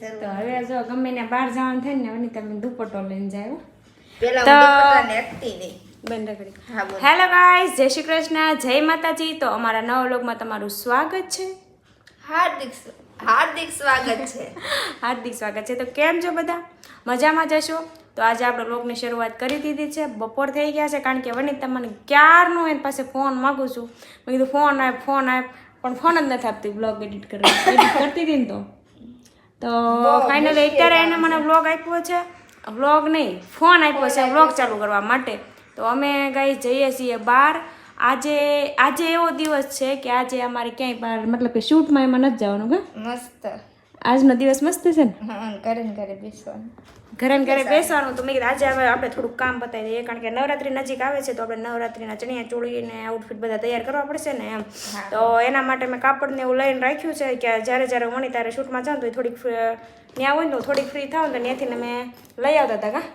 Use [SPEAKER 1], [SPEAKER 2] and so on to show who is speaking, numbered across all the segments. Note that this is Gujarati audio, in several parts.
[SPEAKER 1] તો હવે જો ગમે ને બહાર જવાનું થાય ને વનિતા તમે દુપટ્ટો લઈને જાય
[SPEAKER 2] પેલા દુપટ્ટાને નહીં. બોલ.
[SPEAKER 1] હેલો ગાઈસ જય શ્રી કૃષ્ણ જય માતાજી. તો અમારા નવા વ્લોગમાં તમારું સ્વાગત છે.
[SPEAKER 2] હાર્દિક હાર્દિક સ્વાગત છે.
[SPEAKER 1] હાર્દિક સ્વાગત છે. તો કેમ છો બધા? મજામાં જશો? તો આજે આપણે વ્લોગની શરૂઆત કરી દીધી છે. બપોર થઈ ગયા છે કારણ કે વનિત તમને ક્યારનું એની પાસે ફોન માગું છું. મેં કીધું ફોન આપ ફોન આપ. પણ ફોન જ નથી આપતી બ્લોગ એડિટ કરવા. એડિટ કરતી હતી ને તો. તો ફાઇનલી અત્યારે એને મને વ્લોગ આપ્યો છે. વ્લોગ નહીં ફોન આપ્યો છે વ્લોગ ચાલુ કરવા માટે. તો અમે ગઈ જઈએ છીએ બહાર. આજે આજે એવો દિવસ છે કે આજે અમારે ક્યાંય બહાર મતલબ કે શૂટમાં એમાં નથી જવાનું કે?
[SPEAKER 2] મસ્ત.
[SPEAKER 1] આજનો દિવસ મસ્ત છે ને?
[SPEAKER 2] ઘરે ઘરે બેસવાનું.
[SPEAKER 1] ઘરે ઘરે બેસવાનું તો મેં કીધું આજે હવે આપણે થોડુંક કામ પતાવી દઈએ કારણ કે નવરાત્રી નજીક આવે છે તો આપણે નવરાત્રીના ચણિયા ચોળીને આઉટફિટ બધા તૈયાર કરવા પડશે ને એમ. તો એના માટે મેં કાપડ ને એવું લઈને રાખ્યું છે કે જ્યારે જ્યારે વણી ત્યારે શૂટમાં જાઉં તો થોડીક ત્યાં હોય ને તો થોડીક ફ્રી થાવ ને ત્યાંથી અમે મેં લઈ આવતા હતા કા?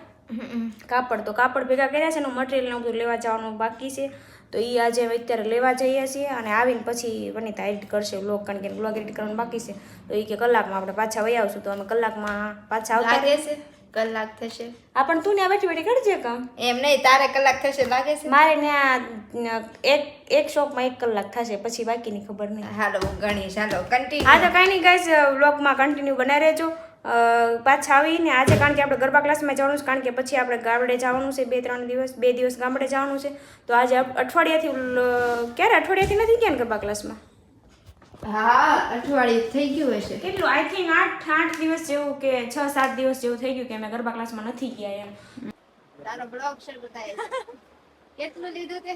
[SPEAKER 1] કાપડ તો કાપડ ભેગા કર્યા છે ને મટીરિયલ ને બધું લેવા જવાનું બાકી છે. તો એ આજે અમે અત્યારે લેવા જઈએ છીએ અને આવીને પછી વનિતા એડિટ કરશે બ્લોગ કારણ કે બ્લોગ એડિટ કરવાનું બાકી છે. તો એ કે કલાકમાં આપણે પાછા વહી આવશું તો અમે કલાકમાં પાછા આવતા
[SPEAKER 2] છે? કલાક થશે.
[SPEAKER 1] આ પણ તું ને બેઠી બેઠી કરજે કામ
[SPEAKER 2] એમ નહીં તારે કલાક થશે લાગે છે?
[SPEAKER 1] મારે ત્યાં એક એક શોપમાં એક કલાક થશે પછી બાકીની ખબર નહીં.
[SPEAKER 2] હાલો ગણી ગણીશ. હાલો કન્ટિન્યુ
[SPEAKER 1] હા તો કાંઈ નહીં ગાઈસ બ્લોગમાં કન્ટિન્યુ બનાવી રહેજો. પાછા આવીને આજે કારણ કે આપણે ગરબા ક્લાસમાં જવાનું છે કારણ કે પછી આપણે ગામડે જવાનું છે બે ત્રણ દિવસ બે દિવસ ગામડે જવાનું છે. તો આજે અઠવાડિયાથી ક્યારે? અઠવાડિયાથી નથી ગયા ગરબા ક્લાસમાં?
[SPEAKER 2] હા અઠવાડિયે થઈ ગયું હશે.
[SPEAKER 1] કેટલું? આઈ થિંક આઠ આઠ દિવસ જેવું કે છ સાત દિવસ જેવું થઈ ગયું કે અમે ગરબા ક્લાસમાં નથી ગયા એમ.
[SPEAKER 2] તારો બ્લોગ શરૂ થાય કેટલું લીધું તે?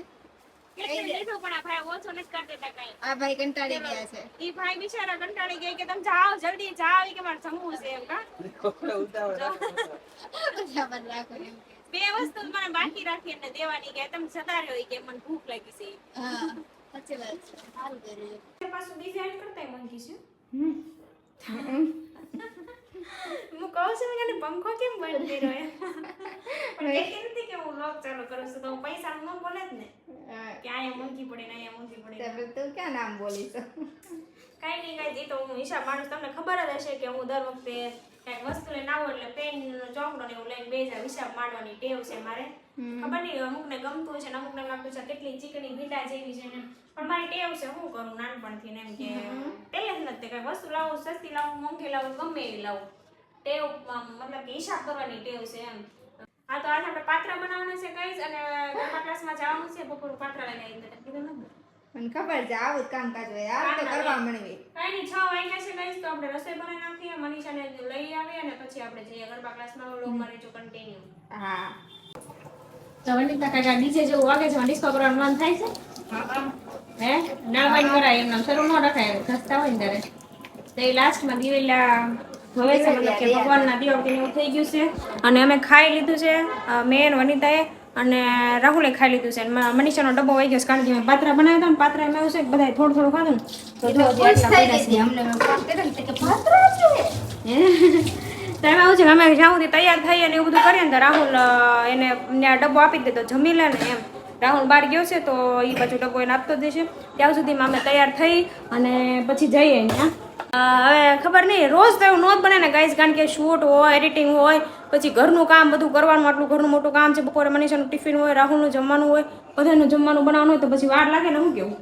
[SPEAKER 1] આ ભાઈ ઓછો નથી કરતા હતા કાંઈ.
[SPEAKER 2] આ ભાઈ કંટાળી ગયા છે.
[SPEAKER 1] ઈ ભાઈ બિચારા કંટાળી ગયા કે તમે જાઓ જલ્દી જાઓ કે મારે જમવું છે એમ કા
[SPEAKER 2] રાખો. એમ.
[SPEAKER 1] બે વસ્તુ મને બાકી રાખી અને દેવાની કે તમે જતા રહ્યો કે મને ભૂખ લાગી છે.
[SPEAKER 2] હા સાચી વાત છે. સારું કર્યું
[SPEAKER 1] પાછું ડિઝાઇન કરતા મંકી છે? હું કહું છું કે પંખો કેમ બંધ કર્યો પણ નથી કે હું લોક ચાલુ કરું છું તો પૈસા ન બોલે જ ને
[SPEAKER 2] હા.
[SPEAKER 1] કે અહીંયા મૂકી પડે ને અહીંયા મૂકી પડે
[SPEAKER 2] ક્યાં નામ બોલીશ
[SPEAKER 1] કાંઈ નહીં કાંઈ તો હું હિસાબ માણસ તમને ખબર જ હશે કે હું દર વખતે કાંઈક વસ્તુ લઈને આવું એટલે પેન ચોકડો ને એવું લઈને બે હજાર હિસાબ માંડવાની ટેવ છે મારે. ખબર નહીં અમુકને ગમતું છે ને અમુકને લાગતું છે કેટલી ચીકણી ભીંડા જેવી છે ને. પણ મારી ટેવ છે શું કરું નાનપણથી ને એમ કે જ નથી કઈ વસ્તુ લાવું સસ્તી લાવું મોંઘી લાવું ગમે એવી લાવું. ટેવ મતલબ કે હિસાબ કરવાની ટેવ છે એમ. હા તો આજે આપણે પાત્ર બનાવવાનું છે કઈશ અને ક્લાસમાં જવાનું છે બપોર પાત્ર લઈને આવી કીધું ન
[SPEAKER 2] મને ખબર છે આવું જ કામકાજ હોય આ તો કરવા મળવી
[SPEAKER 1] કાંઈ નહીં છ વાગ્યા છે guys, તો આપણે રસોઈ બનાવી નાખીએ મનીષાને લઈ આવીએ અને પછી આપણે જઈએ ગરબા ક્લાસમાં મારી જો કન્ટિન્યુ
[SPEAKER 2] હા.
[SPEAKER 1] તો વનિતા કાકા ડીજે જેવું વાગે છે ડિસ્કો કરવાનું મન થાય છે? હે નાળવાઈ કરાય એમ નામ શરૂ ન રખાય ઘસતા હોય ને ત્યારે તો એ લાસ્ટમાં દિવેલા હવે છે મતલબ કે ભગવાનના દિવાળી એવું થઈ ગયું છે. અને અમે ખાઈ લીધું છે મેન મેં વનિતાએ અને રાહુલે ખાઈ લીધું છે. અને મનીષાનો ડબ્બો વહી ગયો છે. કારણ કે મેં પાત્રા બનાવ્યા હતા ને પાત્રા એમાં એવું છે કે બધાએ થોડું થોડું ખાધું ને. તો એમાં આવું છે અમે જ્યાં સુધી તૈયાર થઈએ ને એવું બધું કરીએ ને તો રાહુલ એને ડબ્બો આપી દે તો જમી લે ને એમ. રાહુલ બહાર ગયો છે, તો એ પાછું ડબ્બો એને આપતો જ દેશે. ત્યાં સુધીમાં અમે તૈયાર થઈ અને પછી જઈએ અહીંયા. હવે ખબર નહીં, રોજ તો એવું નોંધ બને ને ગાઈઝ કારણ કે શૂટ હોય એડિટિંગ હોય, પછી ઘરનું કામ બધું કરવાનું, આટલું ઘરનું મોટું કામ છે, બપોરે મનીષાનું ટિફિન હોય, રાહુલનું જમવાનું હોય, બધાનું જમવાનું બનાવવાનું હોય, તો પછી વાર લાગે ને શું કેવું?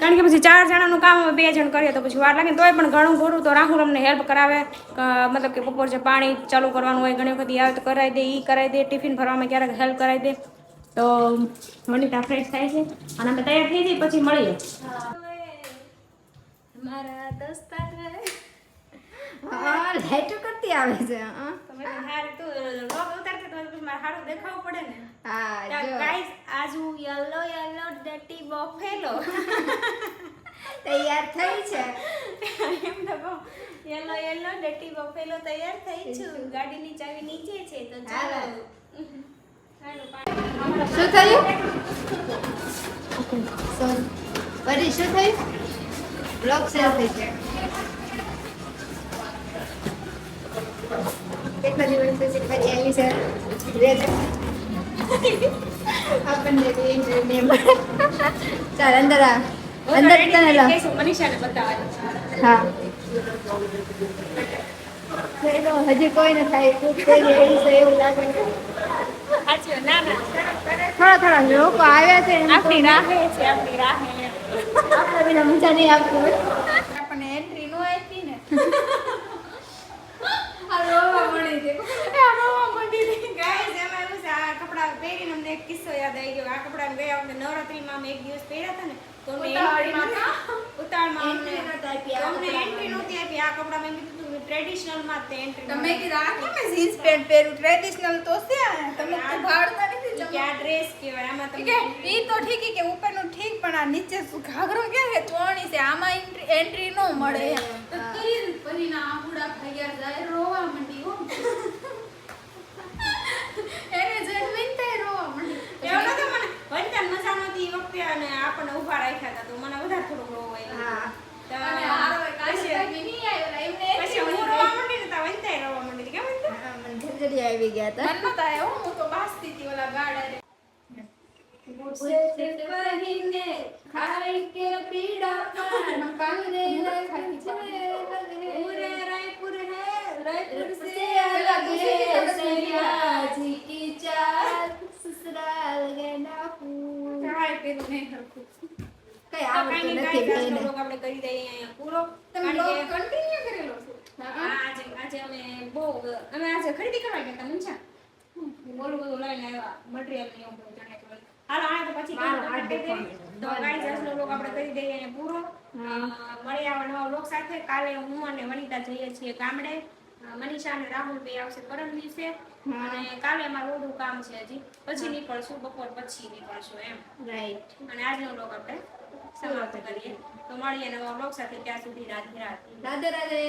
[SPEAKER 1] કારણ કે પછી ચાર જણાનું કામ અમે બે જણ કરીએ, તો પછી વાર લાગે તોય પણ ઘણું ઘણું તો રાહુલ અમને હેલ્પ કરાવે. મતલબ કે બપોર જે પાણી ચાલુ કરવાનું હોય, ઘણી વખત આવે તો કરાવી દે એ કરાવી દે ટિફિન ભરવામાં ક્યારેક હેલ્પ કરાવી દે. તો વનિતા ફ્રેશ થાય છે. અને અમે તૈયાર થઈ જઈએ પછી મળીએ. મારા દોસ્તાર
[SPEAKER 2] લાઈટો કરતી આવે છે
[SPEAKER 1] તમે હાર તો લોગ ઉતારતી તો પછી મારે હારું દેખાવું પડે ને.
[SPEAKER 2] હા
[SPEAKER 1] ગાઈસ આજ હું યલો યલો ડટી બફેલો
[SPEAKER 2] તૈયાર થઈ છે.
[SPEAKER 1] એમ તો કહો. યલો યલો ડટી બફેલો તૈયાર થઈ છું. ગાડીની ચાવી નીચે છે તો ચાલો.
[SPEAKER 2] શું થયું? સોરી શું થયું? બ્લોક શેર થઈ ગયા. કેટલા દિવસ પછી પછી આવી છે. આપણને ચાલ અંદર આ. અંદર તને લા.
[SPEAKER 1] મનીષાને બતાવવાની
[SPEAKER 2] હા. હજી કોઈ ન થાય. એવું લાગે
[SPEAKER 1] સાચી ના ના સરસ સરસ
[SPEAKER 2] થોડા થોડા લોકો આવ્યા છે
[SPEAKER 1] આપણી રાહે છે આપણી રાહે.
[SPEAKER 2] આપણે બીજા મજા નહીં આપતું
[SPEAKER 3] આપણને એન્ટ્રી નો આપી ને.
[SPEAKER 2] આ રોવા મળી છે
[SPEAKER 1] ગાઈસ એમાં એવું છે આ કપડા પહેરીને અમને એક કિસ્સો યાદ આવી ગયો. આ કપડા ગયા વખતે નવરાત્રીમાં અમે એક દિવસ પહેર્યા હતા ને તો અમને
[SPEAKER 2] આપી આ
[SPEAKER 1] અમને નહોતી આપી. આ કપડાં મેં કીધું હતું ટ્રેડિશનલમાં તે entry
[SPEAKER 3] તમે કીધું આ કેમ જીન્સ પેન્ટ પહેર્યું? ટ્રેડિશનલ તો છે. તમે તો ભાડતા નથી
[SPEAKER 1] કે આ ડ્રેસ કહેવાય? આમાં તમે
[SPEAKER 3] કે તો ઠીક કે ઉપરનું ઠીક પણ આ નીચે શું ઘાઘરો કે છે? ચોણી છે. આમાં એન્ટ્રી નો મળે તો તીર પરીના આબુડા જાય? રોવા મંડી હો. એને રોવા મંડી.
[SPEAKER 1] એવું નતું મને વંચાણ મજા નહોતી વખતે અને આપણને ઊભા રાખ્યા હતા તો મને વધારે થોડુંક
[SPEAKER 2] આવી ગયા હતા
[SPEAKER 3] મને નતા આવ્યો હું તો વાસતી હતી ઓલા ગાડા કઈ
[SPEAKER 2] આવડતું નથી
[SPEAKER 1] આપણે કરી દઈએ અહીંયા પૂરો
[SPEAKER 3] તમે
[SPEAKER 1] કંટ્રી આજે અમે બહુ અમે આજે ખરીદી કરવા ગયા હતા મંચા. બોલું બધું લઈને આવ્યા મટીરિયલ ને એવું બધું હાલો આને તો પછી. તો ગાઈસ આજનો vlog આપણે કરી દઈએ અહીંયા પૂરો. મળી આવા નવા vlog સાથે. કાલે હું અને વનિતા જઈએ છીએ ગામડે. મનીષા અને રાહુલ ભાઈ આવશે પરમ દિવસે અને કાલે અમારું ઓડું કામ છે હજી. પછી નીકળશું બપોર પછી નીકળશું એમ.
[SPEAKER 2] રાઈટ
[SPEAKER 1] અને આજનો લોક આપણે સમાપ્ત કરીએ. તો મળીએ નવા vlog સાથે ત્યાં સુધી રાધે રાધે.
[SPEAKER 2] રાધે રાધે.